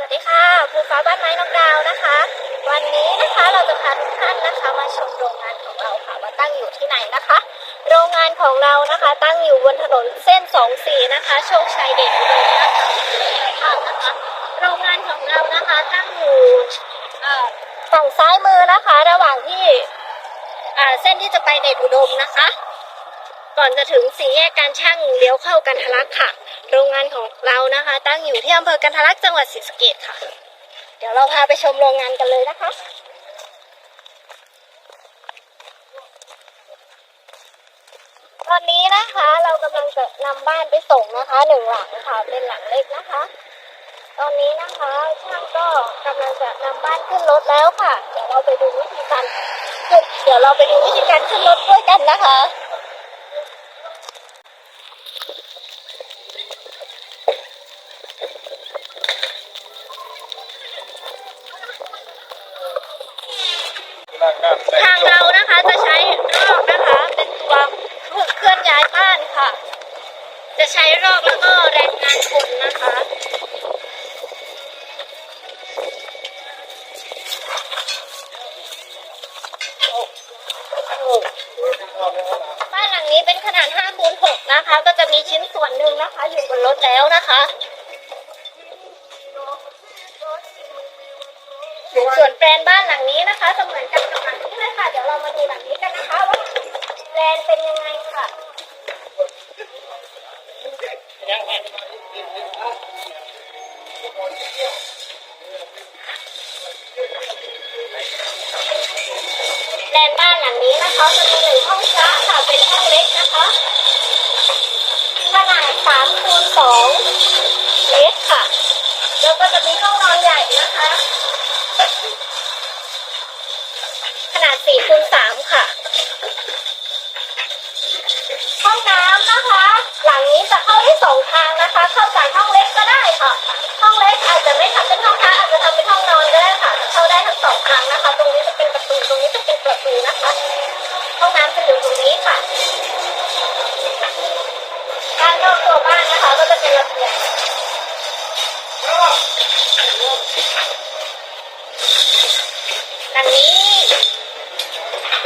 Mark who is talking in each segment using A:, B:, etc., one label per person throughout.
A: สวัสดีค่ะภูฟ้าบ้านไม้นกดาวนะคะ วันนี้นะคะเราจะพาทุกท่านนะคะมาชมโรงงานของเราค่ะว่าตั้งอยู่ที่ไหนนะคะ โรงงานของเรานะคะตั้งอยู่บนถนนเส้น 24 นะคะ โชคชัยเดชอุดมนะคะนะคะโรงงานของเรานะคะตั้งอยู่ฝั่งซ้ายมือนะคะ ระหว่างที่เส้นที่จะไปเดชอุดมนะคะ ก่อนจะถึงสี่แยกการช่างเลี้ยวเข้ากันทะลักค่ะ โรงงานของเรานะคะ ตั้งอยู่ที่อำเภอกันทะลักจังหวัดศรีสะเกษค่ะ เดี๋ยวเราพาไปชมโรงงานกันเลยนะคะตอนนี้นะคะเรากำลังจะนำบ้านไปส่งนะคะหนึ่งหลังค่ะเป็นหลังเล็กนะคะ ตอนนี้นะคะช่างก็กำลังจะนำบ้านขึ้นรถแล้วค่ะ เดี๋ยวเราไปดูวิธีการเดี๋ยวเราไปดูวิธีการขึ้นรถด้วยกันนะคะ ทางเรานะคะจะใช้รอกนะคะ เป็นตัวเคลื่อนย้ายบ้านค่ะ จะใช้รอกแล้วก็แรงงานคนนะคะบ้านหลังนี้เป็นขนาด5คูณ6นะคะ ก็จะมีชิ้นส่วนหนึ่งนะคะ อยู่บนรถแล้วนะคะ ส่วนแปลนบ้านหลังนี้นะคะจะเหมือนกันกับหลังนี้เลยค่ะ เดี๋ยวเรามาดูหลังนี้กันนะคะว่าแปลนเป็นยังไงค่ะแปลนบ้านหลังนี้นะคะจะมีหนึ่งห้องพระค่ะเป็นห้องเล็กนะคะขนาดสามคูณสองเมตรค่ะ แล้วก็จะมีห้องนอนใหญ่นะคะ ข นาด4คูณ3ค่ะ ห้องน้ำนะคะ หลังนี้จะเข้าได้สองทางนะคะ เข้าจากห้องเล็กก็ได้ค่ะ ห้องเล็กอาจจะไม่ทำเป็นห้องพักอาจจะทำเป็นห้องนอนก็ได้ค่ะ เข้าได้ทั้งสองทางนะคะ ตรงนี้จะเป็นประตู ตรงนี้จะเป็นประตูนะคะ ห้องน้ำจะอยู่ตรงนี้ค่ะ ด้านนอกตัวบ้านนะคะ ก็จะเป็นระเบียงหลังนี้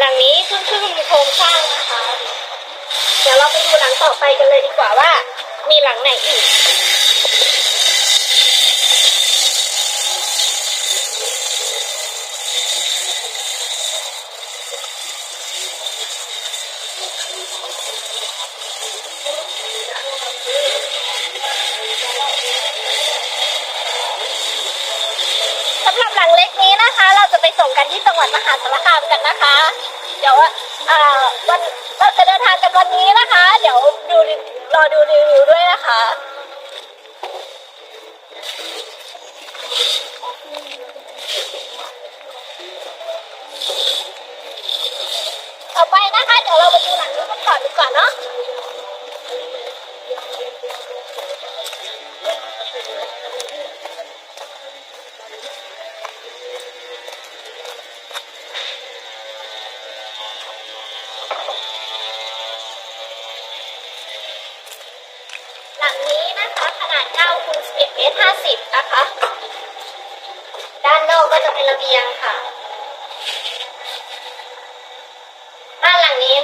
A: หลังนี้เพิ่งขึ้นมีโครงสร้างนะคะ เดี๋ยวเราไปดูหลังต่อไปกันเลยดีกว่าว่า มีหลังไหนอีกสำหรับหลังเล็กนี้นะคะ เราจะไปส่งกันที่จังหวัดมหาสารคามกันนะคะ เดี๋ยวเอ่อวันเราจะเดินทางกันวันนี้นะคะ เดี๋ยวดูรอดูรีวิวด้วยนะคะต่อไปนะคะ เดี๋ยวเราไปดูหลังกันก่อนดีกว่าเนาะ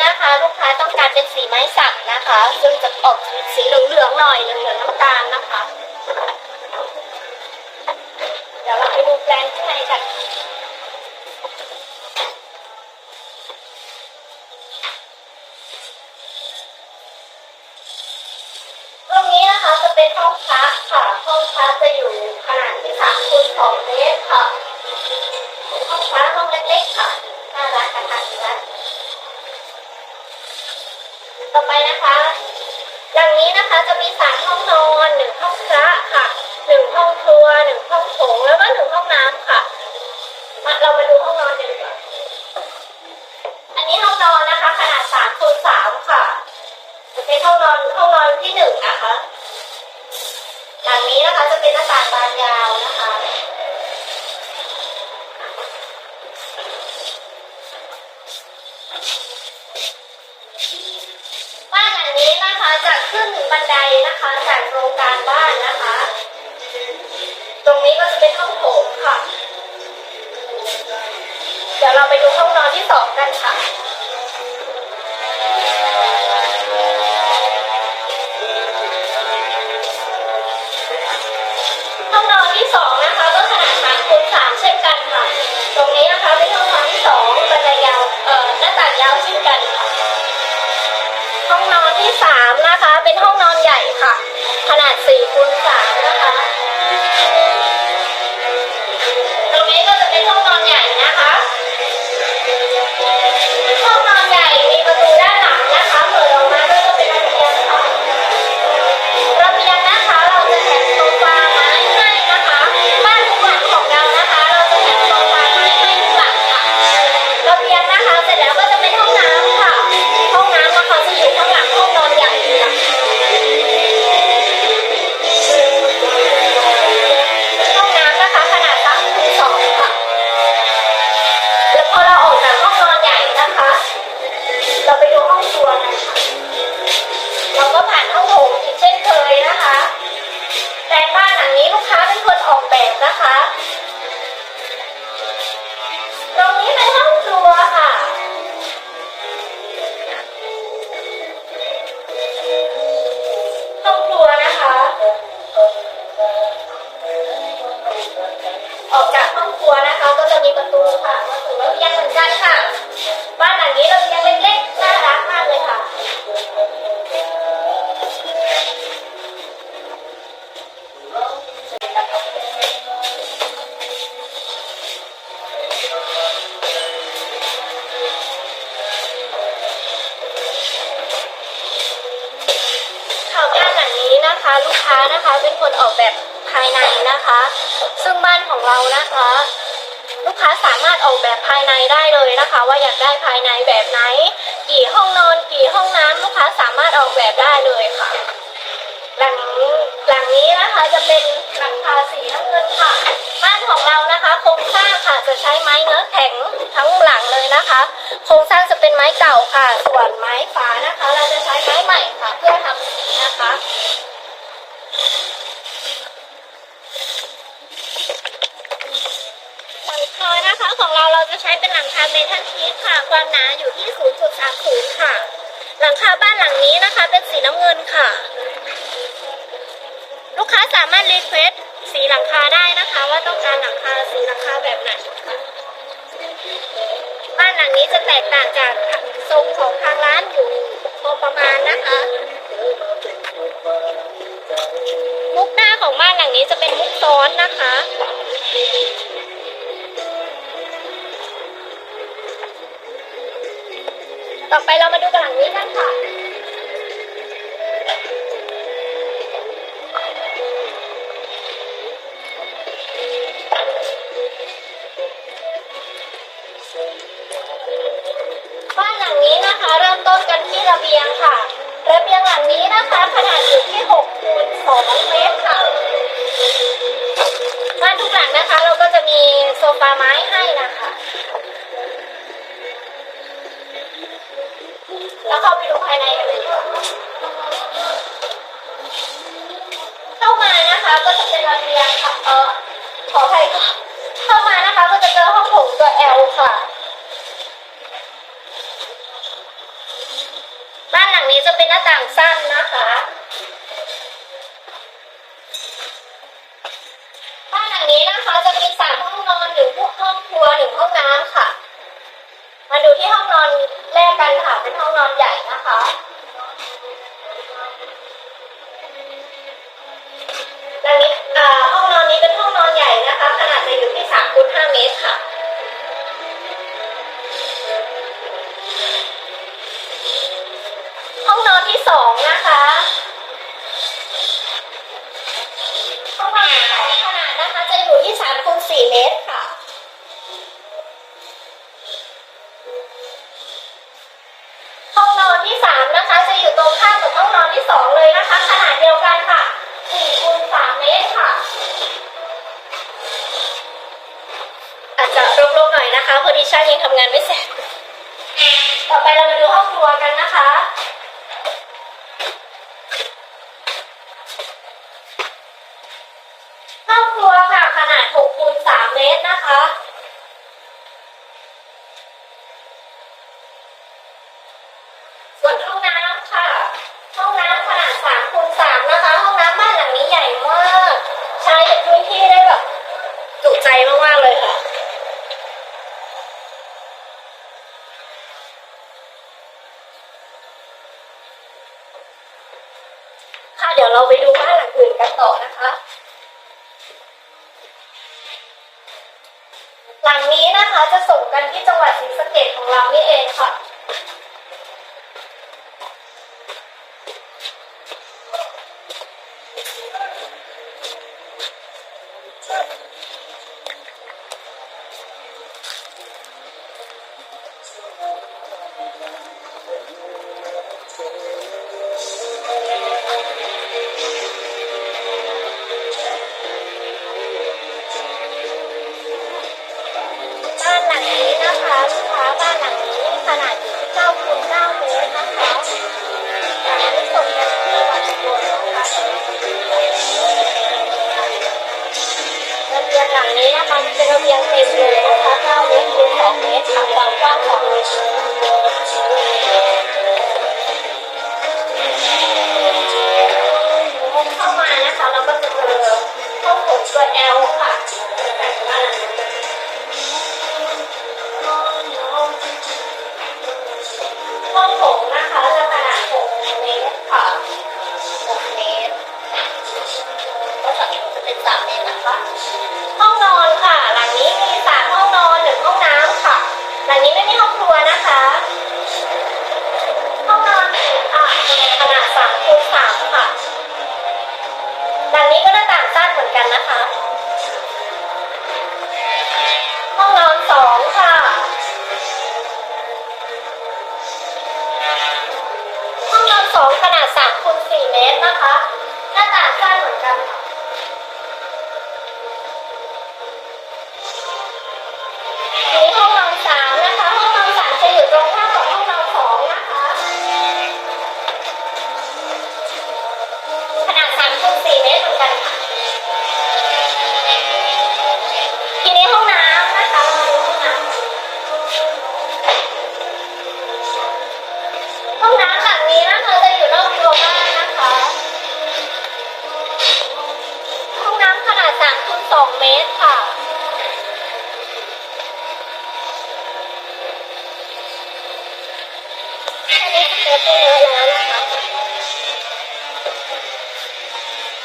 A: นะคะ ลูกค้าต้องการเป็นสีไม้สักนะคะ ซึ่งจะออกสีเหลืองๆหน่อยเหลืองๆน้ำตาลนะคะ เดี๋ยวเราไปดูแปลนข้างในกันตรงนี้นะคะจะเป็นห้องพระค่ะ ห้องพระจะอยู่ขนาดที่สามคูณสองเมตรค่ะเป็นห้องพระห้องเล็กๆค่ะน่ารักกระทัดรัด ต่อไปนะคะหลังนี้นะคะจะมีสามห้องนอนหนึ่งห้องพระค่ะหนึ่งห้องครัวหนึ่งห้องโถงแล้วก็หนึ่งห้องน้ำค่ะมาเรามาดูห้องนอนกันดีกว่าอันนี้ห้องนอนนะคะขนาดสามคูณสามค่ะจะเป็นห้องนอนห้องนอนที่หนึ่งนะคะหลังนี้นะคะจะเป็นหน้าต่างบานยาวนะคะ นี้นะคะจะขึ้นบันไดนะคะ จากโรงการบ้านนะคะ ตรงนี้ก็จะเป็นห้องโถงค่ะ เดี๋ยวเราไปดูห้องนอนที่สองกันค่ะ ขนาด4คูณ3นะคะ นะคะ ซึ่งบ้านของเรานะคะ ลูกค้าสามารถออกแบบภายในได้เลยนะคะ ว่าอยากได้ภายในแบบไหน กี่ห้องนอนกี่ห้องน้ำลูกค้าสามารถออกแบบได้เลยค่ะหลังหลังนี้นะคะจะเป็นหลังคาสีน้ำเงินค่ะ บ้านของเรานะคะ โครงสร้างค่ะจะใช้ไม้เนื้อแข็งทั้งหลังเลยนะคะ โครงสร้างจะเป็นไม้เก่าค่ะ ส่วนไม้ฝานะคะ เราจะใช้ไม้ใหม่ค่ะ เพื่อทำสีนะคะ หลังคา นะคะของเราเราจะใช้เป็นหลังคาเมทัลชีสค่ะ ความหนาอยู่ที่ 0.30 ค่ะ หลังคาบ้านหลังนี้นะคะ เป็นสีน้ำเงินค่ะ ลูกค้าสามารถรีเควสสีหลังคาได้นะคะ ว่าต้องการหลังคาสีหลังคาแบบไหนค่ะบ้านหลังนี้จะแตกต่างจากทรงของทางร้านอยู่พอประมาณนะคะมุกหน้าของบ้านหลังนี้จะเป็นมุกซ้อนนะคะ ต่อไปเรามาดูกันหลังนี้กันค่ะ บ้านหลังนี้นะคะ เริ่มต้นกันที่ระเบียงค่ะ ระเบียงหลังนี้นะคะ ขนาดอยู่ที่6คูณ2เมตรค่ะบ้านทุกหลังนะคะ เราก็จะมีโซฟาไม้ให้นะคะ แล้วเข้าไปดูภายในกันเลยเข้ามานะคะ ก็จะเป็นระเบียงค่ะเออขออภัยค่ะเข้ามานะคะก็จะเจอห้องโถงตัว L ค่ะ บ้านหลังนี้จะเป็นหน้าต่างสั้นนะคะบ้านหลังนี้นะคะจะมีสามห้องนอนหนึ่งห้องครัวหนึ่งห้องน้ำค่ะ มาดูที่ห้องนอนแรกกันค่ะ เป็นห้องนอนใหญ่นะคะหลังนี้อ่าห้องนอนนี้เป็นห้องนอนใหญ่นะคะ ขนาดจะอยู่ที่สามคูณห้าเมตรค่ะ ห้องนอนที่สองนะคะห้องนอนขนาดนะคะจะอยู่ที่สามคูณสี่เมตรค่ะ ห้องนอนที่สามนะคะ จะ อยู่ตรงข้ามกับห้องนอนที่สองเลยนะคะ ขนาดเดียวกันค่ะสี่คูณสามเมตรค่ะ อาจจะรกๆหน่อยนะคะพอดีช่างยังทำงานไม่เสร็จ ต่อไปเรามาดูห้องครัวกันนะคะห้องครัวค่ะขนาด6คูณ3เมตรนะคะานนี้นะคะจะส่งกันที่จังหวัดศรีสะเกดของเรานี่เองค่ะ บ้านหลังนี้ขนาดอยู่ที่9คูณ9เมตรนะคะหลังนี้ส่งกันที่จังหวัดบลนะคะระเบียงหลังนี้นะคะเป็นระเบียงเต็มเลยนะคะ9เมตรคูณ2เมตรค่ะความกว้าง2เมตรเข้ามานะคะเราก็จะเจอห้องโถงตัว L ค่ะ แต่งบ้านหลังนี้ห้องโถงนะคะจะขนาด6เมตรค่ะ6เมตรก็ฝั่งนู้จะเป็น3เมตรนะคะ ห้องนอนค่ะ หลังนี้มี3ห้องนอนหนึ่งห้องน้ำค่ะ หลังนี้ไม่มีห้องครัวนะคะ ห้องนอนอะขนาด3คูณ3ค่ะ หลังนี้ก็หน้าต่างสั้นเหมือนกันนะคะานอนสองขนาดสามคูณสี่เมตรนะคะ หน้าต่างสั้นเหมือนกันค่ะ องเมตรค่ะ อันนี้สเต็ปเยอะแล้วนะคะ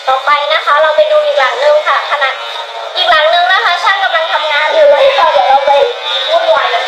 A: ต่อไปนะคะเราไปดูอีกหลังนึงค่ะ ขนาดอีกหลังนึงนะคะ ช่างกำลังทำงานอยู่เลยค่ะเดี๋ยวเราไปวุ่นวายกัน